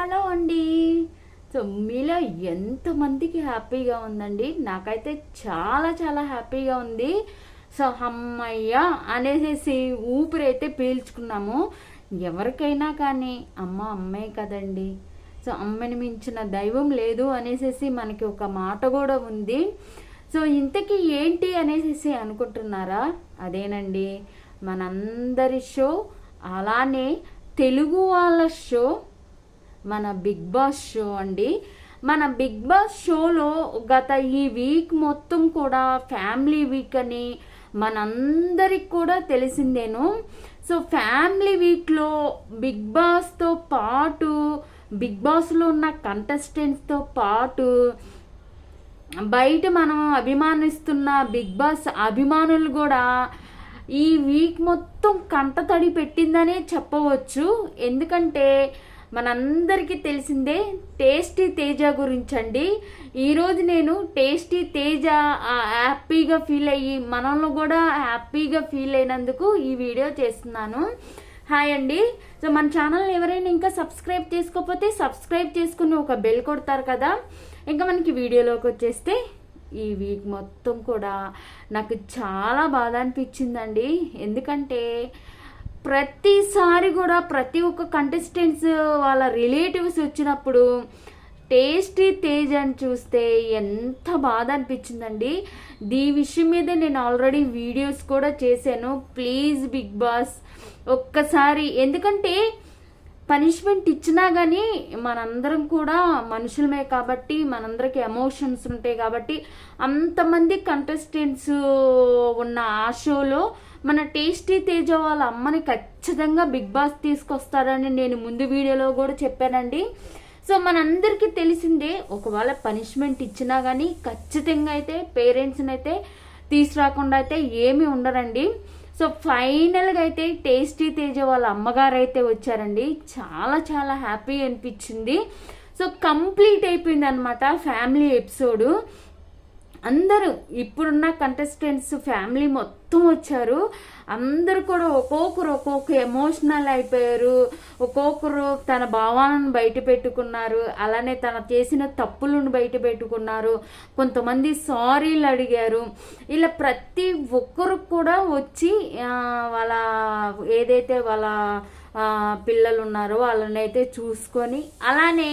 Hello అండి. So మీలో ఎంతమందికి హ్యాపీగా ఉందండి? నాకైతే చాలా చాలా హ్యాపీగా ఉంది. సో అమ్మయ్య అనేసి ఊపిరైతే పీల్చుకున్నాము. ఎవరికైనా కానీ అమ్మ అమ్మే కదండి. సో అమ్మని మించిన దైవం లేదు అనేసి మనకి ఒక మాట కూడా ఉంది. సో ఇంతకీ ఏంటి అనేసి అనుకుంటున్నారా? అదేనండి. మనందరి షో అలానే తెలుగు వాళ్ళ షో మన బిగ్ బాస్ షో అండి. మన బిగ్ బాస్ షోలో గత ఈ వీక్ మొత్తం కూడా ఫ్యామిలీ వీక్ అని మనందరికి కూడా తెలిసిందేను. సో ఫ్యామిలీ వీక్లో బిగ్ బాస్తో పాటు బిగ్ బాస్లో ఉన్న కంటెస్టెంట్స్తో పాటు బయట మనం అభిమానిస్తున్న బిగ్ బాస్ అభిమానులు కూడా ఈ వీక్ మొత్తం కంటతడి పెట్టిందనే చెప్పవచ్చు. ఎందుకంటే మనందరికీ తెలిసిందే టేస్టీ తేజ గురించండి. ఈరోజు నేను టేస్టీ తేజ హ్యాపీగా ఫీల్ అయ్యి మనల్ని కూడా హ్యాపీగా ఫీల్ అయినందుకు ఈ వీడియో చేస్తున్నాను. హాయ్ అండి. సో మన ఛానల్ ఎవరైనా ఇంకా సబ్స్క్రైబ్ చేసుకోకపోతే సబ్స్క్రైబ్ చేసుకుని ఒక బెల్ కొడతారు కదా. ఇంకా మనకి వీడియోలోకి వచ్చేస్తే ఈ వీక్ మొత్తం కూడా నాకు చాలా బాధ అనిపించిందండి. ఎందుకంటే ప్రతిసారి కూడా ప్రతి ఒక్క కంటెస్టెంట్స్ వాళ్ళ రిలేటివ్స్ వచ్చినప్పుడు టేస్టీ తేజ్ అని చూస్తే ఎంత బాధ అనిపించిందండి. దీ విషయం మీద నేను ఆల్రెడీ వీడియోస్ కూడా చేశాను. ప్లీజ్ బిగ్ బాస్ ఒక్కసారి. ఎందుకంటే పనిష్మెంట్ ఇచ్చినా కానీ మనందరం కూడా మనుషులమే కాబట్టి మనందరికి ఎమోషన్స్ ఉంటాయి కాబట్టి అంతమంది కంటెస్టెంట్స్ ఉన్న ఆ షోలో మన టేస్టీ తేజ వాళ్ళ అమ్మని ఖచ్చితంగా బిగ్ బాస్ తీసుకొస్తారని నేను ముందు వీడియోలో కూడా చెప్పానండి. సో మనందరికీ తెలిసిందే ఒకవేళ పనిష్మెంట్ ఇచ్చినా కానీ ఖచ్చితంగా అయితే పేరెంట్స్ని అయితే తీసుకురాకుండా అయితే ఏమీ ఉండరండి. సో ఫైనల్గా అయితే టేస్టీ తేజ వాళ్ళ అమ్మగారు అయితే వచ్చారండి. చాలా చాలా హ్యాపీ అనిపించింది. సో కంప్లీట్ అయిపోయింది అనమాట ఫ్యామిలీ ఎపిసోడు అందరూ ఇప్పుడున్న కంటెస్టెంట్స్ ఫ్యామిలీ మొత్తం మొత్తం వచ్చారు. అందరు కూడా ఒక్కొక్కరు ఒక్కొక్క ఎమోషనల్ అయిపోయారు. ఒక్కొక్కరు తన భావాలను బయట పెట్టుకున్నారు. అలానే తన చేసిన తప్పులను బయట పెట్టుకున్నారు. కొంతమంది సారీలు అడిగారు. ఇలా ప్రతి ఒక్కరు కూడా వచ్చి వాళ్ళ ఏదైతే వాళ్ళ పిల్లలు ఉన్నారో వాళ్ళని అయితే చూసుకొని అలానే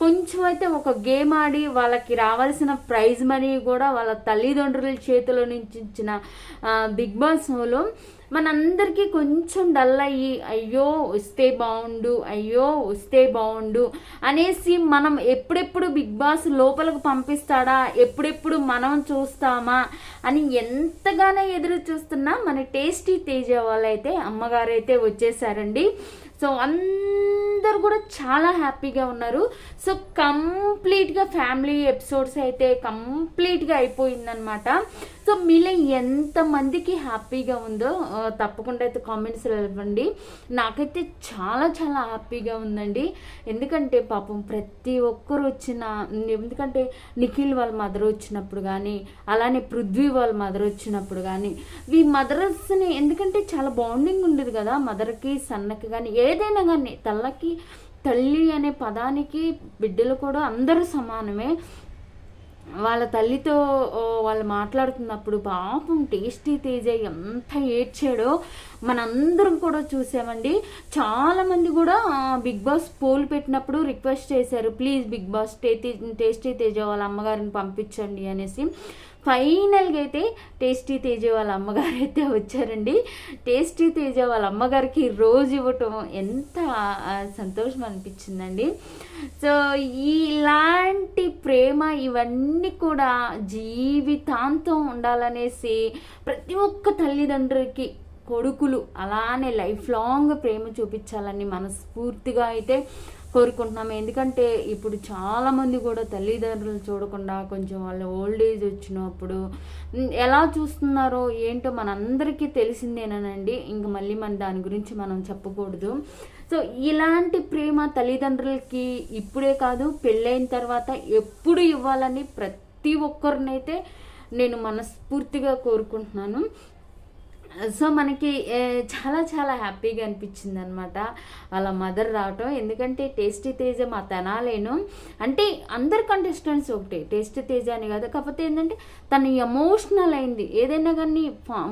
కొంచెం అయితే ఒక గేమ్ ఆడి వాళ్ళకి రావాల్సిన ప్రైజ్ మనీ కూడా వాళ్ళ తల్లిదండ్రుల చేతిలో నుంచి ఇచ్చిన బిగ్ బిగ్ బాస్లో మనందరికీ కొంచెం డల్ అయ్యి అయ్యో వస్తే బాగుండు అయ్యో వస్తే బాగుండు అనేసి మనం ఎప్పుడెప్పుడు బిగ్ బాస్ లోపలికి పంపిస్తాడా ఎప్పుడెప్పుడు మనం చూస్తామా అని ఎంతగానో ఎదురు చూస్తున్నా మన టేస్టీ తేజ వాళ్ళైతే అమ్మగారు అయితే వచ్చేసారండి. సో అందరు కూడా చాలా హ్యాపీగా ఉన్నారు. సో కంప్లీట్గా ఫ్యామిలీ ఎపిసోడ్స్ అయితే కంప్లీట్గా అయిపోయిందనమాట సో మీలో ఎంతమందికి హ్యాపీగా ఉందో తప్పకుండా అయితే కామెంట్స్ ఇవ్వండి. నాకైతే చాలా చాలా హ్యాపీగా ఉందండి. ఎందుకంటే పాపం ప్రతి ఒక్కరు వచ్చిన ఎందుకంటే నిఖిల్ వాళ్ళ మదర్ వచ్చినప్పుడు కానీ అలానే పృథ్వీ వాళ్ళ మదర్ వచ్చినప్పుడు కానీ ఈ మదర్స్ని ఎందుకంటే చాలా బాండింగ్ ఉండేది కదా మదర్కి సన్నకి కానీ ఏ ఏదైనా కానీ తల్లకి తల్లి అనే పదానికి బిడ్డలు కూడా అందరూ సమానమే. వాళ్ళ తల్లితో వాళ్ళు మాట్లాడుతున్నప్పుడు పాపం టేస్టీ తేజ ఎంత ఏడ్చాడో మనందరం కూడా చూసామండి. చాలామంది కూడా బిగ్ బాస్ పోల్ పెట్టినప్పుడు రిక్వెస్ట్ చేశారు ప్లీజ్ బిగ్ బాస్ టేటీ టేస్టీ తేజ వాళ్ళ అమ్మగారిని పంపించండి అనేసి. ఫైనల్గా అయితే టేస్టీ తేజ వాళ్ళ అమ్మగారు అయితే వచ్చారండి. టేస్టీ తేజ వాళ్ళ అమ్మగారికి రోజు ఇవ్వటం ఎంత సంతోషం అనిపించిందండి. సో ఇలాంటి ప్రేమ ఇవన్నీ కూడా జీవితాంతం ఉండాలనేసి ప్రతి ఒక్క తల్లిదండ్రులకి కొడుకులు అలానే లైఫ్ లాంగ్ ప్రేమ చూపించాలని మనస్ఫూర్తిగా అయితే కోరుకుంటున్నాము. ఎందుకంటే ఇప్పుడు చాలామంది కూడా తల్లిదండ్రులు చూడకుండా కొంచెం వాళ్ళ ఓల్డ్ ఏజ్ వచ్చినప్పుడు ఎలా చూస్తున్నారో ఏంటో మనందరికీ తెలిసిందేనండి ఇంక మళ్ళీ మన దాని గురించి మనం చెప్పకూడదు. సో ఇలాంటి ప్రేమ తల్లిదండ్రులకి ఇప్పుడే కాదు పెళ్ళైన తర్వాత ఎప్పుడు ఇవ్వాలని ప్రతి ఒక్కరినైతే నేను మనస్ఫూర్తిగా కోరుకుంటున్నాను. సో మనకి చాలా చాలా హ్యాపీగా అనిపించింది అనమాట వాళ్ళ మదర్ రావటం. ఎందుకంటే టేస్టీ తేజ మా తెనాలేను. అంటే అందరు కంటెస్టెంట్స్ ఒకటే టేస్టీ తేజ అని కాదు. కాకపోతే ఏంటంటే తను ఎమోషనల్ అయింది. ఏదైనా కానీ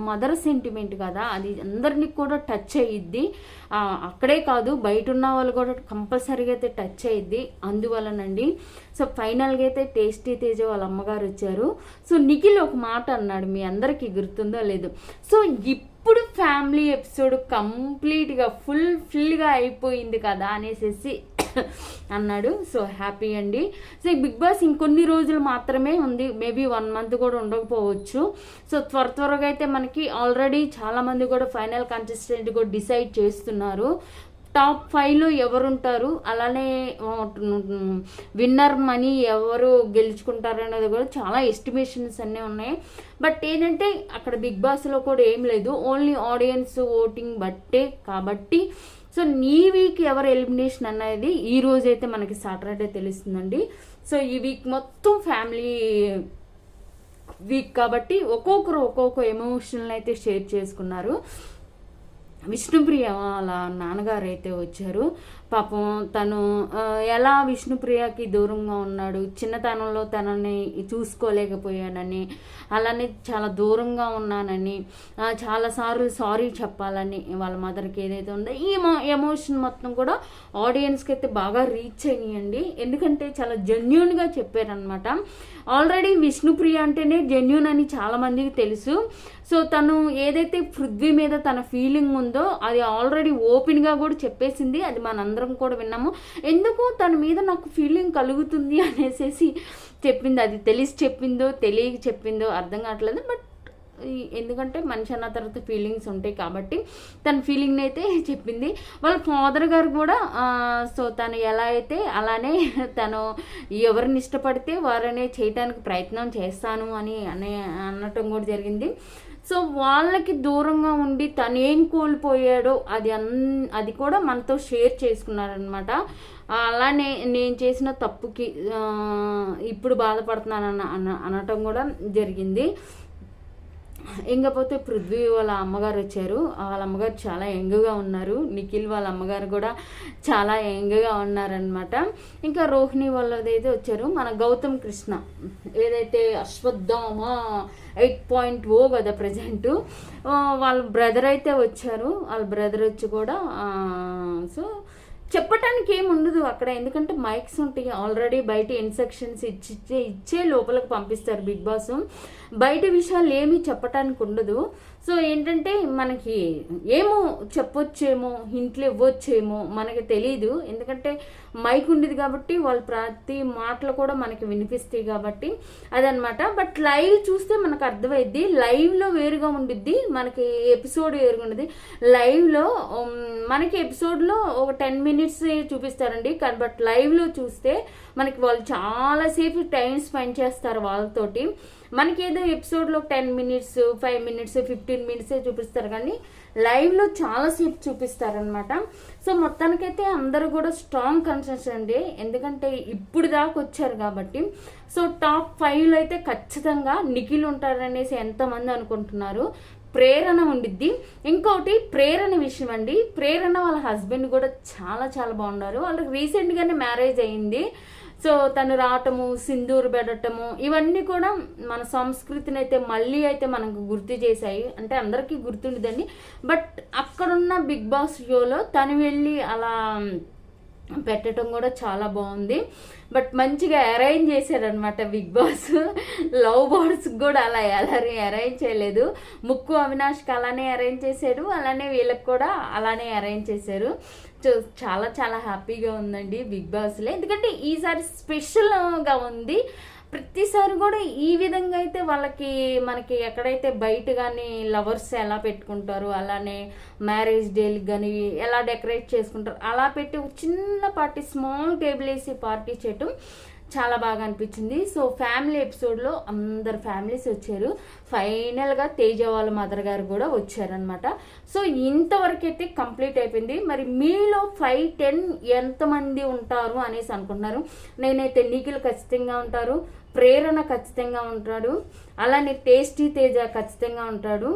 మదర్ సెంటిమెంట్ కదా అది అందరినీ కూడా టచ్ అయ్యిద్ది అక్కడే కాదు బయట ఉన్న వాళ్ళు కూడా కంపల్సరీగా అయితే టచ్ అయ్యిద్ది అందువలనండి. సో ఫైనల్గా అయితే టేస్టీ తేజ వాళ్ళ అమ్మగారు వచ్చారు. సో నిఖిల్ ఒక మాట అన్నాడు మీ అందరికీ గుర్తుందో లేదు. సో ఇప్పుడు ఫ్యామిలీ ఎపిసోడ్ కంప్లీట్గా ఫుల్ ఫుల్గా అయిపోయింది కదా అనేసి అన్నాడు. సో హ్యాపీ అండి. సో ఈ బిగ్ బాస్ ఇంకొన్ని రోజులు మాత్రమే ఉంది. మేబీ వన్ మంత్ కూడా ఉండకపోవచ్చు. సో త్వర త్వరగా అయితే మనకి ఆల్రెడీ చాలామంది కూడా ఫైనల్ కంటెస్టెంట్ కూడా డిసైడ్ చేస్తున్నారు. టాప్ ఫైవ్లో ఎవరుంటారు? అలానే విన్నర్ మనీ ఎవరు గెలుచుకుంటారు అనేది కూడా చాలా ఎస్టిమేషన్స్ అన్నీ ఉన్నాయి. బట్ ఏంటంటే అక్కడ బిగ్ బాస్లో కూడా ఏం లేదు. ఓన్లీ ఆడియన్స్ ఓటింగ్ బట్టే కాబట్టి. సో నీ వీక్ ఎవరు ఎలిమినేషన్ అనేది ఈ రోజు అయితే మనకి సాటర్డే తెలుస్తుందండి. సో ఈ వీక్ మొత్తం ఫ్యామిలీ వీక్ కాబట్టి ఒక్కొక్కరు ఒక్కొక్క ఎమోషనల్ అయితే షేర్ చేసుకున్నారు. విష్ణుప్రియ వాళ్ళ నాన్నగారు అయితే వచ్చారు. పాపం తను ఎలా విష్ణుప్రియకి దూరంగా ఉన్నాడు చిన్నతనంలో తనని చూసుకోలేకపోయానని అలానే చాలా దూరంగా ఉన్నానని చాలాసార్లు సారీ చెప్పాలని వాళ్ళ మదర్కి ఏదైతే ఉందో ఈ ఎమోషన్ మొత్తం కూడా ఆడియన్స్కి అయితే బాగా రీచ్ అయ్యండి ఎందుకంటే చాలా జెన్యున్గా చెప్పారనమాట ఆల్రెడీ విష్ణుప్రియ అంటేనే జెన్యున్ అని చాలామందికి తెలుసు. సో తను ఏదైతే పృథ్వీ మీద తన ఫీలింగ్ ఉందో అది ఆల్రెడీ ఓపెన్గా కూడా చెప్పేసింది. అది మనందరం కూడా విన్నాము. ఎందుకు తన మీద నాకు ఫీలింగ్ కలుగుతుంది అనేసి చెప్పింది. అది తెలిసి చెప్పిందో తెలియక చెప్పిందో అర్థం కావట్లేదు. బట్ ఎందుకంటే మనిషి అన్న తర్వాత ఫీలింగ్స్ ఉంటాయి కాబట్టి తన ఫీలింగ్ని అయితే చెప్పింది. వాళ్ళ ఫాదర్ గారు కూడా సో తను ఎలా అయితే అలానే తను ఎవరిని ఇష్టపడితే వారనే చేయడానికి ప్రయత్నం చేస్తాను అని అనే అనటం కూడా జరిగింది. సో వాళ్ళకి దూరంగా ఉండి తను ఏం కోల్పోయాడో అది అన్ అది కూడా మనతో షేర్ చేసుకున్నారనమాట అలానే నేను చేసిన తప్పుకి ఇప్పుడు బాధపడుతున్నాను అన అనటం కూడా జరిగింది. ఇంకపోతే పృథ్వీ వాళ్ళ అమ్మగారు వచ్చారు. వాళ్ళ అమ్మగారు చాలా యంగ్గా ఉన్నారు. నిఖిల్ వాళ్ళ అమ్మగారు కూడా చాలా యంగ్గా ఉన్నారనమాట ఇంకా రోహిణి వాళ్ళదైతే వచ్చారు. మన గౌతమ్ కృష్ణ ఏదైతే అశ్వత్థామ ఎయిట్ పాయింట్ ఓ కదా ప్రజెంట్ వాళ్ళ బ్రదర్ అయితే వచ్చారు. వాళ్ళ బ్రదర్ వచ్చి కూడా సో చెప్పటానికి ఏమి ఉండదు అక్కడ ఎందుకంటే మైక్స్ ఉంటాయి. ఆల్రెడీ బయట ఇన్స్ట్రక్షన్స్ ఇచ్చి ఇచ్చే లోపలికి పంపిస్తారు బిగ్ బాస్. బయట విషయాలు ఏమీ చెప్పటానికి ఉండదు సో ఏంటంటే మనకి ఏమో చెప్పొచ్చేమో హింట్లు ఇవ్వచ్చేమో మనకి తెలియదు ఎందుకంటే మైక్ ఉండేది కాబట్టి వాళ్ళు ప్రతి మాటలు కూడా మనకి వినిపిస్తాయి కాబట్టి అదనమాట. బట్ లైవ్ చూస్తే మనకు అర్థమైద్ది లైవ్లో వేరుగా ఉండిద్ది మనకి ఎపిసోడ్ వేరుగా ఉండదు లైవ్లో మనకి ఎపిసోడ్లో ఒక టెన్ మినిట్స్ మినిట్స్ చూపిస్తారండి. కానీ బట్ లైవ్లో చూస్తే మనకి వాళ్ళు చాలాసేపు టైం స్పెండ్ చేస్తారు వాళ్ళతోటి. మనకి ఏదో ఎపిసోడ్లో ten minutes five minutes fifteen మినిట్సే చూపిస్తారు. కానీ లైవ్లో చాలాసేపు చూపిస్తారనమాట సో మొత్తానికైతే అందరూ కూడా స్ట్రాంగ్ కన్సెన్స్ అండి. ఎందుకంటే ఇప్పుడు దాకా వచ్చారు కాబట్టి. సో టాప్ ఫైవ్లో అయితే ఖచ్చితంగా నిఖిల్ ఉంటారనేసి ఎంతమంది అనుకుంటున్నారు. ప్రేరణ ఉండిద్ది. ఇంకోటి ప్రేరణ విషయం అండి. ప్రేరణ వాళ్ళ హస్బెండ్ కూడా చాలా చాలా బాగున్నారు. వాళ్ళకి రీసెంట్గానే మ్యారేజ్ అయింది. సో తను రావటము సింధూరు పెడటము ఇవన్నీ కూడా మన సంస్కృతిని అయితే మళ్ళీ అయితే మనకు గుర్తు చేశాయి. అంటే అందరికీ గుర్తుండదండి బట్ అక్కడున్న బిగ్ బాస్ షోలో తను వెళ్ళి అలా పెట్టడం కూడా చాలా బాగుంది. బట్ మంచిగా అరేంజ్ చేశారనమాట బిగ్ బాస్. లవ్ బర్డ్స్ కూడా అలా ఎలా అరేంజ్ చేయలేదు. ముక్కు అవినాష్కి అలానే అరేంజ్ చేశాడు. అలానే వీళ్ళకి కూడా అలానే అరేంజ్ చేశారు. చాలా చాలా హ్యాపీగా ఉందండి బిగ్ బాస్లో. ఎందుకంటే ఈసారి స్పెషల్గా ఉంది. ప్రతిసారి కూడా ఈ విధంగా అయితే వాళ్ళకి మనకి ఎక్కడైతే బయట కానీ లవర్స్ ఎలా పెట్టుకుంటారు అలానే మ్యారేజ్ డేలు కానీ ఎలా డెకరేట్ చేసుకుంటారు అలా పెట్టి చిన్న పార్టీ స్మాల్ టేబుల్ వేసి పార్టీ చేయటం చాలా బాగా అనిపించింది. సో ఫ్యామిలీ ఎపిసోడ్లో అందరు ఫ్యామిలీస్ వచ్చారు. ఫైనల్గా తేజ వాళ్ళ మదర్ గారు కూడా వచ్చారనమాట సో ఇంతవరకు అయితే కంప్లీట్ అయిపోయింది. మరి మీలో ఫైవ్ టెన్ ఎంతమంది ఉంటారు అనేసి అనుకుంటున్నారు. నేనైతే నిఖిల్ ఖచ్చితంగా ఉంటారు. ప్రేరణ ఖచ్చితంగా ఉంటాడు. అలానే టేస్టీ తేజ ఖచ్చితంగా ఉంటాడు.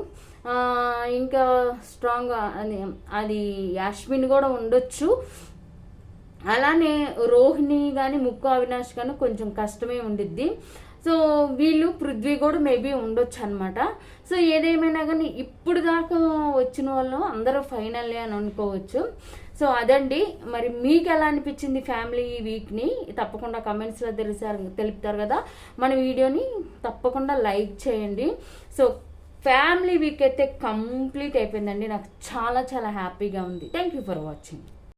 ఇంకా స్ట్రాంగ్ అది అది యాష్మిన్ కూడా ఉండొచ్చు. అలానే రోహిణి కానీ ముక్కు అవినాష్ కానీ కొంచెం కష్టమే ఉండిద్ది. సో వీళ్ళు పృథ్వీ కూడా మేబీ ఉండొచ్చు అనమాట సో ఏదేమైనా కానీ ఇప్పుడు దాకా వచ్చిన వాళ్ళు అందరూ ఫైనల్ అని అనుకోవచ్చు. సో అదండి. మరి మీకు ఎలా అనిపించింది ఫ్యామిలీ వీక్ని? తప్పకుండా కమెంట్స్లో తెలిసారు తెలుపుతారు కదా. మన వీడియోని తప్పకుండా లైక్ చేయండి. సో ఫ్యామిలీ వీక్ అయితే కంప్లీట్ అయిపోయిందండి. నాకు చాలా చాలా హ్యాపీగా ఉంది. Thank you for watching.